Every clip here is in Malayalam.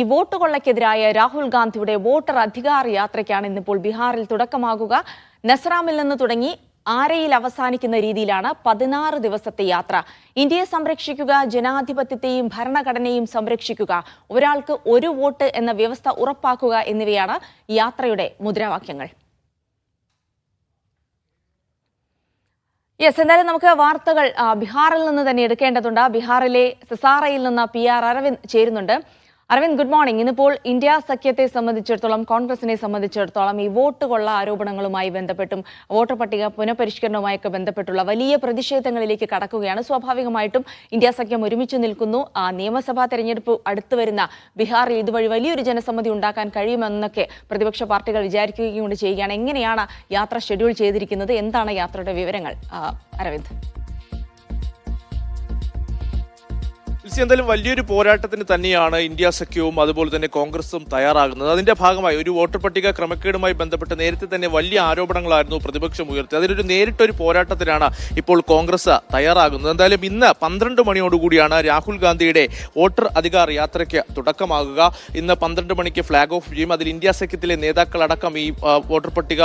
ഈ വോട്ട് കൊള്ളയ്ക്കെതിരായ രാഹുൽ ഗാന്ധിയുടെ വോട്ടർ അധികാർ യാത്രയ്ക്കാണ് ഇന്നിപ്പോൾ ബീഹാറിൽ തുടക്കമാകുക. നസ്രാമിൽ നിന്ന് തുടങ്ങി ആരയിൽ അവസാനിക്കുന്ന രീതിയിലാണ് പതിനാറ് ദിവസത്തെ യാത്ര. ഇന്ത്യയെ സംരക്ഷിക്കുക ജനാധിപത്യത്തെയും ഭരണഘടനയും സംരക്ഷിക്കുക ഒരാൾക്ക് ഒരു വോട്ട് എന്ന വ്യവസ്ഥ ഉറപ്പാക്കുക എന്നിവയാണ് യാത്രയുടെ മുദ്രാവാക്യങ്ങൾ. യെസ് എന്തായാലും നമുക്ക് വാർത്തകൾ ബീഹാറിൽ നിന്ന് തന്നെ എടുക്കേണ്ടതുണ്ട്. ബീഹാറിലെ സിസാറയിൽ നിന്ന് പി ആർ അരവിന്ദ് ചേരുന്നുണ്ട്. അരവിന്ദ് ഗുഡ് മോർണിംഗ് ഇന്നിപ്പോൾ ഇന്ത്യ സഖ്യത്തെ സംബന്ധിച്ചിടത്തോളം കോൺഗ്രസിനെ സംബന്ധിച്ചിടത്തോളം ഈ വോട്ട് കൊള്ള ആരോപണങ്ങളുമായി ബന്ധപ്പെട്ടും വോട്ടർ പട്ടിക പുനഃപരിഷ്കരണവുമായൊക്കെ ബന്ധപ്പെട്ടുള്ള വലിയ പ്രതിഷേധങ്ങളിലേക്ക് കടക്കുകയാണ്. സ്വാഭാവികമായിട്ടും ഇന്ത്യ സഖ്യം ഒരുമിച്ച് നിൽക്കുന്നു. ആ നിയമസഭാ തെരഞ്ഞെടുപ്പ് അടുത്തു വരുന്ന ബീഹാറിൽ ഇതുവഴി വലിയൊരു ജനസമ്മതി ഉണ്ടാക്കാൻ കഴിയുമെന്നൊക്കെ പ്രതിപക്ഷ പാർട്ടികൾ വിചാരിക്കുകയും കൊണ്ട് ചെയ്യുകയാണ്. എങ്ങനെയാണ് യാത്ര ഷെഡ്യൂൾ ചെയ്തിരിക്കുന്നത്? എന്താണ് യാത്രയുടെ വിവരങ്ങൾ? അരവിന്ദ്. ലിസി, എന്തായാലും വലിയൊരു പോരാട്ടത്തിന് തന്നെയാണ് ഇന്ത്യ സഖ്യവും അതുപോലെ തന്നെ കോൺഗ്രസും തയ്യാറാകുന്നത്. അതിന്റെ ഭാഗമായി ഒരു വോട്ടർ പട്ടിക ക്രമക്കേടുമായി ബന്ധപ്പെട്ട് നേരത്തെ തന്നെ വലിയ ആരോപണങ്ങളായിരുന്നു പ്രതിപക്ഷം ഉയർത്തി അതിലൊരു നേരിട്ടൊരു പോരാട്ടത്തിനാണ് ഇപ്പോൾ കോൺഗ്രസ് തയ്യാറാകുന്നത്. എന്തായാലും ഇന്ന് പന്ത്രണ്ട് മണിയോടുകൂടിയാണ് രാഹുൽ ഗാന്ധിയുടെ വോട്ടർ അധികാർ യാത്രയ്ക്ക് തുടക്കമാകുക. ഇന്ന് പന്ത്രണ്ട് മണിക്ക് ഫ്ളാഗ് ഓഫ് ചെയ്യും. അതിൽ ഇന്ത്യ സഖ്യത്തിലെ നേതാക്കളടക്കം ഈ വോട്ടർ പട്ടിക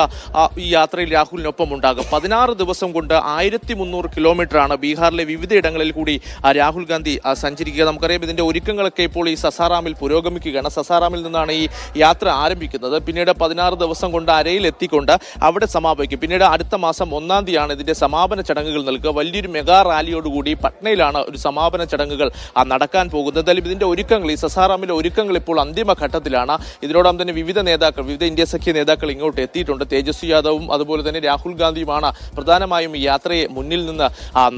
ഈ യാത്രയിൽ രാഹുലിനൊപ്പം ഉണ്ടാകും പതിനാറ് ദിവസം കൊണ്ട് ആയിരത്തി മുന്നൂറ് കിലോമീറ്ററാണ് ബീഹാറിലെ വിവിധയിടങ്ങളിൽ കൂടി രാഹുൽ ഗാന്ധി ആ, സഞ്ചരിക്കുക നമുക്കറിയാം ഇതിന്റെ ഒരുക്കങ്ങളൊക്കെ ഇപ്പോൾ ഈ സസാറാമിൽ പുരോഗമിക്കുകയാണ്. സസാറാമിൽ നിന്നാണ് ഈ യാത്ര ആരംഭിക്കുന്നത്. പിന്നീട് പതിനാറ് ദിവസം കൊണ്ട് അരയിൽ എത്തിക്കൊണ്ട് അവിടെ സമാപിക്കും. പിന്നീട് അടുത്ത മാസം ഒന്നാം തീയതിയാണ് ഇതിന്റെ സമാപന ചടങ്ങുകൾ നൽകുക. വലിയൊരു മെഗാ റാലിയോടുകൂടി പട്നയിലാണ് ഒരു സമാപന ചടങ്ങുകൾ നടക്കാൻ പോകുന്നത്. എന്തായാലും ഇതിന്റെ ഒരുക്കങ്ങൾ ഈ സസാറാമിലെ ഒരുക്കങ്ങൾ ഇപ്പോൾ അന്തിമ ഘട്ടത്തിലാണ് ഇതിനോടൊപ്പം തന്നെ വിവിധ നേതാക്കൾ വിവിധ ഇന്ത്യ സഖ്യ നേതാക്കൾ ഇങ്ങോട്ട് എത്തിയിട്ടുണ്ട്. തേജസ്വി യാദവും അതുപോലെ തന്നെ രാഹുൽ ഗാന്ധിയുമാണ് പ്രധാനമായും ഈ യാത്രയെ മുന്നിൽ നിന്ന്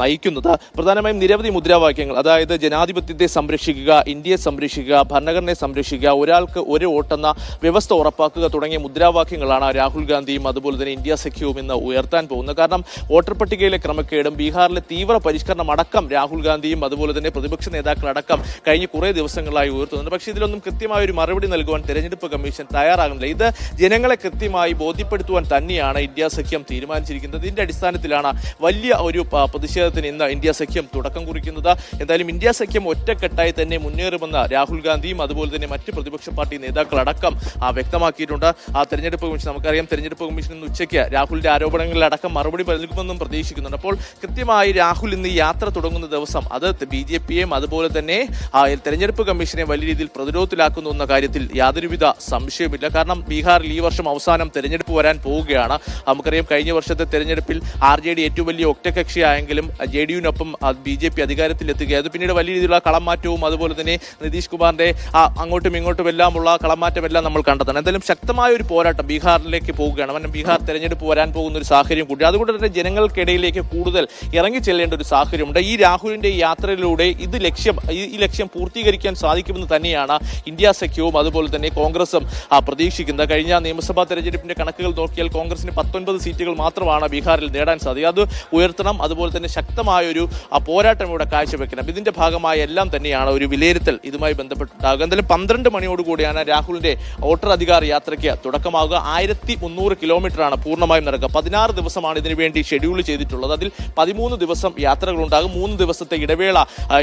നയിക്കുന്നത്. പ്രധാനമായും നിരവധി മുദ്രാവാക്യങ്ങൾ അതായത് ജനാധിപത്യത്തെ സംരക്ഷിക്കുക ഇന്ത്യയെ സംരക്ഷിക്കുക ഭരണഘടനയെ സംരക്ഷിക്കുക ഒരാൾക്ക് ഒരു വോട്ടെന്ന വ്യവസ്ഥ ഉറപ്പാക്കുക തുടങ്ങിയ മുദ്രാവാക്യങ്ങളാണ് രാഹുൽ ഗാന്ധിയും അതുപോലെ തന്നെ ഇന്ത്യ സഖ്യവും ഇന്ന് ഉയർത്താൻ പോകുന്നത്. കാരണം വോട്ടർ പട്ടികയിലെ ക്രമക്കേടും ബീഹാറിലെ തീവ്ര പരിഷ്കരണം അടക്കം രാഹുൽ ഗാന്ധിയും അതുപോലെ തന്നെ പ്രതിപക്ഷ നേതാക്കളടക്കം കഴിഞ്ഞ കുറേ ദിവസങ്ങളായി ഉയർത്തുന്നുണ്ട്. പക്ഷേ ഇതിലൊന്നും കൃത്യമായ ഒരു മറുപടി നൽകുവാൻ തെരഞ്ഞെടുപ്പ് കമ്മീഷൻ തയ്യാറാകുന്നില്ല. ഇത് ജനങ്ങളെ കൃത്യമായി ബോധ്യപ്പെടുത്തുവാൻ തന്നെയാണ് ഇന്ത്യ സഖ്യം തീരുമാനിച്ചിരിക്കുന്നത്. ഇതിന്റെ അടിസ്ഥാനത്തിലാണ് വലിയ ഒരു പ്രതിഷേധത്തിന് ഇന്ന് ഇന്ത്യ സഖ്യം തുടക്കം കുറിക്കുന്നത്. എന്തായാലും ഇന്ത്യ സഖ്യം ഒറ്റക്കെട്ടായി തന്നെ മുന്നേറുമെന്ന് രാഹുൽ ഗാന്ധിയും അതുപോലെ തന്നെ മറ്റ് പ്രതിപക്ഷ പാർട്ടി നേതാക്കളടക്കം ആ, വ്യക്തമാക്കിയിട്ടുണ്ട്. ആ തെരഞ്ഞെടുപ്പ് കമ്മീഷൻ നമുക്കറിയാം തെരഞ്ഞെടുപ്പ് കമ്മീഷൻ ഇന്ന് ഉച്ചയ്ക്ക് രാഹുലിന്റെ ആരോപണങ്ങളിലടക്കം മറുപടി നൽകുമെന്നും പ്രതീക്ഷിക്കുന്നുണ്ട്. അപ്പോൾ കൃത്യമായി രാഹുൽ ഇന്ന് യാത്ര തുടങ്ങുന്ന ദിവസം അത് ബി ജെ പിയെയും അതുപോലെ തന്നെ തെരഞ്ഞെടുപ്പ് കമ്മീഷനെ വലിയ രീതിയിൽ പ്രതിരോധത്തിലാക്കുന്നു എന്ന കാര്യത്തിൽ യാതൊരുവിധ സംശയമില്ല കാരണം ബീഹാറിൽ ഈ വർഷം അവസാനം തെരഞ്ഞെടുപ്പ് വരാൻ പോവുകയാണ്. നമുക്കറിയാം കഴിഞ്ഞ വർഷത്തെ തെരഞ്ഞെടുപ്പിൽ ആർ ജെ ഡി ഏറ്റവും വലിയ ഒറ്റകക്ഷിയായെങ്കിലും ജെ ഡി യുവിനൊപ്പം ബി ജെ പി അധികാരത്തിലെത്തുകയായിരുന്നു. പിന്നീട് വലിയ രീതിയിലുള്ള കളമാറ്റവും അതുപോലെ തന്നെ നിതീഷ് കുമാറിന്റെ അങ്ങോട്ടും ഇങ്ങോട്ടും എല്ലാമുള്ള കളമാറ്റമെല്ലാം നമ്മൾ കണ്ടതാണ് എന്തായാലും ശക്തമായ ഒരു പോരാട്ടം ബീഹാറിലേക്ക് പോവുകയാണ് കാരണം ബീഹാർ തെരഞ്ഞെടുപ്പ് വരാൻ പോകുന്ന ഒരു സാഹചര്യം കൂടി. അതുകൊണ്ട് തന്നെ ജനങ്ങൾക്കിടയിലേക്ക് കൂടുതൽ ഇറങ്ങി ചെല്ലേണ്ട ഒരു സാഹചര്യമുണ്ട്. ഈ രാഹുലിന്റെ യാത്രയിലൂടെ ഇത് ലക്ഷ്യം ഈ ലക്ഷ്യം പൂർത്തീകരിക്കാൻ സാധിക്കുമെന്ന് തന്നെയാണ് ഇന്ത്യ സഖ്യവും അതുപോലെ തന്നെ കോൺഗ്രസും പ്രതീക്ഷിക്കുന്നത്. കഴിഞ്ഞ നിയമസഭാ തെരഞ്ഞെടുപ്പിന്റെ കണക്കുകൾ നോക്കിയാൽ കോൺഗ്രസിന് പത്തൊൻപത് സീറ്റുകൾ മാത്രമാണ് ബീഹാറിൽ നേടാൻ സാധിക്കുക. അത് ഉയർത്തണം അതുപോലെ തന്നെ ശക്തമായ ഒരു പോരാട്ടം ഇവിടെ കാഴ്ചവെക്കണം. ഇതിന്റെ ഭാഗമായ എല്ലാം തന്നെയാണ് ഒരു വിലയിരുത്തൽ ഇതുമായി ബന്ധപ്പെട്ടുണ്ടാകുക എന്തായാലും പന്ത്രണ്ട് മണിയോടുകൂടിയാണ് രാഹുലിന്റെ വോട്ടർ അധികാർ യാത്രയ്ക്ക് തുടക്കമാകുക ആയിരത്തി മുന്നൂറ് കിലോമീറ്റർ ആണ് പൂർണമായും നടക്കുക. പതിനാറ് ദിവസമാണ് ഇതിനു വേണ്ടി ഷെഡ്യൂൾ ചെയ്തിട്ടുള്ളത്. അതിൽ പതിമൂന്ന് ദിവസം യാത്രകളുണ്ടാകും. മൂന്ന് ദിവസത്തെ ഇടവേള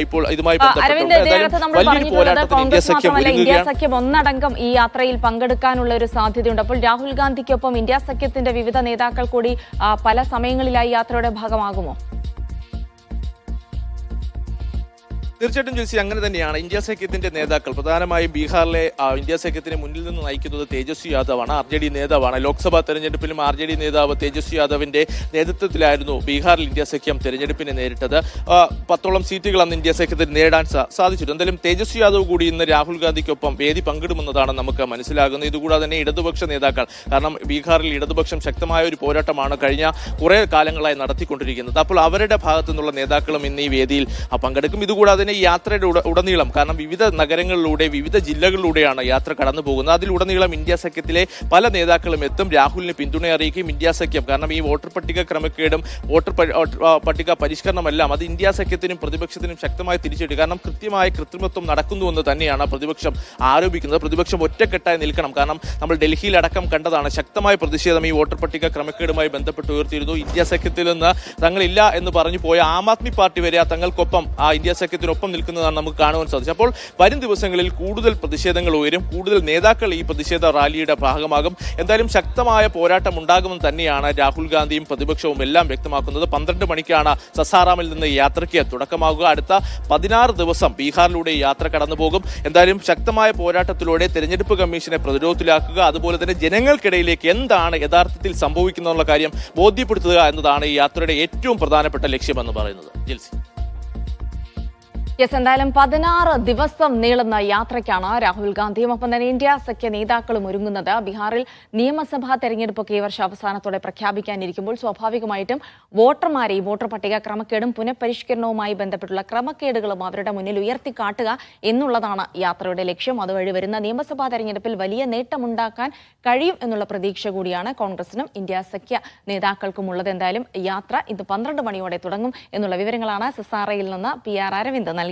ഇപ്പോൾ ഇതുമായി ഒന്നടങ്കം ഈ യാത്രയിൽ പങ്കെടുക്കാനുള്ള ഒരു സാധ്യതയുണ്ട്. അപ്പോൾ രാഹുൽ ഗാന്ധിക്കൊപ്പം ഇന്ത്യ സഖ്യത്തിന്റെ വിവിധ നേതാക്കൾ കൂടി പല സമയങ്ങളിലായി യാത്രയുടെ ഭാഗമാകുമോ? തീർച്ചയായിട്ടും ജോസി അങ്ങനെ തന്നെയാണ്. ഇന്ത്യ സഖ്യത്തിന്റെ നേതാക്കൾ പ്രധാനമായും ബീഹാറിലെ ഇന്ത്യ സഖ്യത്തിന് മുന്നിൽ നിന്ന് നയിക്കുന്നത് തേജസ്വി യാദവാണ് ആർ ജെ ഡി നേതാവാണ്. ലോക്സഭാ തെരഞ്ഞെടുപ്പിലും ആർ ജെ ഡി നേതാവ് തേജസ്വി യാദവിന്റെ നേതൃത്വത്തിലായിരുന്നു ബീഹാറിൽ ഇന്ത്യ സഖ്യം തെരഞ്ഞെടുപ്പിനെ നേരിട്ടത്. പത്തോളം സീറ്റുകൾ അന്ന് ഇന്ത്യ സഖ്യത്തിന് നേടാൻ സാ- സാധിച്ചിട്ടുണ്ട്. എന്തായാലും തേജസ്വി യാദവ് കൂടി ഇന്ന് രാഹുൽ ഗാന്ധിക്കൊപ്പം വേദി പങ്കിടുമെന്നതാണ് നമുക്ക് മനസ്സിലാകുന്നത്. ഇതുകൂടാതെ തന്നെ ഇടതുപക്ഷ നേതാക്കൾ കാരണം ബീഹാറിൽ ഇടതുപക്ഷം ശക്തമായ ഒരു പോരാട്ടമാണ് കഴിഞ്ഞ കുറേ കാലങ്ങളായി നടത്തിക്കൊണ്ടിരിക്കുന്നത്. അപ്പോൾ അവരുടെ ഭാഗത്തു നിന്നുള്ള നേതാക്കളും ഇന്ന് ഈ വേദിയിൽ പങ്കെടുക്കും. ഇതുകൂടാതെ തന്നെ ഈ യാത്രയുടെ ഉട- ഉടനീളം കാരണം വിവിധ നഗരങ്ങളിലൂടെ വിവിധ ജില്ലകളിലൂടെയാണ് യാത്ര കടന്നു പോകുന്നത്. അതിലുടനീളം ഇന്ത്യ സഖ്യത്തിലെ പല നേതാക്കളും എത്തും. രാഹുലിന് പിന്തുണ അറിയിക്കും ഇന്ത്യ സഖ്യം കാരണം ഈ വോട്ടർ പട്ടിക ക്രമക്കേടും വോട്ടർ പട്ടിക പരിഷ്കരണമെല്ലാം അത് ഇന്ത്യ സഖ്യത്തിനും പ്രതിപക്ഷത്തിനും ശക്തമായി തിരിച്ചിട്ട് കാരണം കൃത്യമായ കൃത്രിമത്വം നടക്കുന്നുവെന്ന് തന്നെയാണ് പ്രതിപക്ഷം ആരോപിക്കുന്നത്. പ്രതിപക്ഷം ഒറ്റക്കെട്ടായി നിൽക്കണം. കാരണം നമ്മൾ ഡൽഹിയിൽ അടക്കം കണ്ടതാണ് ശക്തമായ പ്രതിഷേധം ഈ വോട്ടർ പട്ടിക ക്രമക്കേടുമായി ബന്ധപ്പെട്ട് ഉയർത്തിയിരുന്നു. ഇന്ത്യ സഖ്യത്തിൽ നിന്ന് തങ്ങളില്ല എന്ന് പറഞ്ഞു പോയ ആം ആദ്മി പാർട്ടി വരെ തങ്ങൾക്കൊപ്പം ആ ഇന്ത്യ സഖ്യത്തിനൊപ്പം ഗവൺമെന്റിനൊപ്പം നിൽക്കുന്നതാണ് നമുക്ക് കാണുവാൻ സാധിച്ചത്. അപ്പോൾ വരും ദിവസങ്ങളിൽ കൂടുതൽ പ്രതിഷേധങ്ങൾ ഉയരും. കൂടുതൽ നേതാക്കൾ ഈ പ്രതിഷേധ റാലിയുടെ ഭാഗമാകും. എന്തായാലും ശക്തമായ പോരാട്ടം ഉണ്ടാകുമെന്ന് തന്നെയാണ് രാഹുൽ ഗാന്ധിയും പ്രതിപക്ഷവും എല്ലാം വ്യക്തമാക്കുന്നത്. പന്ത്രണ്ട് മണിക്കാണ് സസാറാമിൽ നിന്ന് യാത്രയ്ക്ക് തുടക്കമാകുക അടുത്ത പതിനാറ് ദിവസം ബീഹാറിലൂടെ യാത്ര കടന്നുപോകും. എന്തായാലും ശക്തമായ പോരാട്ടത്തിലൂടെ തെരഞ്ഞെടുപ്പ് കമ്മീഷനെ പ്രതിരോധത്തിലാക്കുക. അതുപോലെ തന്നെ ജനങ്ങൾക്കിടയിലേക്ക് എന്താണ് യഥാർത്ഥത്തിൽ സംഭവിക്കുന്നുള്ള കാര്യം ബോധ്യപ്പെടുത്തുക എന്നതാണ് ഈ യാത്രയുടെ ഏറ്റവും പ്രധാനപ്പെട്ട ലക്ഷ്യമെന്ന് പറയുന്നത്. ജിൽസി. യെസ് എന്തായാലും പതിനാറ് ദിവസം നീളുന്ന യാത്രയ്ക്കാണ് രാഹുൽ ഗാന്ധിയും ഒപ്പം തന്നെ ഇന്ത്യ സഖ്യ നേതാക്കളും ഒരുങ്ങുന്നത്. ബീഹാറിൽ നിയമസഭാ തെരഞ്ഞെടുപ്പൊക്കെ ഈ വർഷം അവസാനത്തോടെ പ്രഖ്യാപിക്കാനിരിക്കുമ്പോൾ സ്വാഭാവികമായിട്ടും വോട്ടർമാരെ ഈ വോട്ടർ പട്ടിക ക്രമക്കേടും പുനഃപരിഷ്കരണവുമായി ബന്ധപ്പെട്ടുള്ള ക്രമക്കേടുകളും അവരുടെ മുന്നിൽ ഉയർത്തിക്കാട്ടുക എന്നുള്ളതാണ് യാത്രയുടെ ലക്ഷ്യം. അതുവഴി വരുന്ന നിയമസഭാ തെരഞ്ഞെടുപ്പിൽ വലിയ നേട്ടമുണ്ടാക്കാൻ കഴിയും എന്നുള്ള പ്രതീക്ഷ കൂടിയാണ് കോൺഗ്രസിനും ഇന്ത്യ സഖ്യ നേതാക്കൾക്കും ഉള്ളത് എന്തായാലും യാത്ര ഇന്ന് പന്ത്രണ്ട് മണിയോടെ തുടങ്ങും എന്നുള്ള വിവരങ്ങളാണ് സിസാറയിൽ നിന്ന് പി ആർ അരവിന്ദ് നൽകിയത്.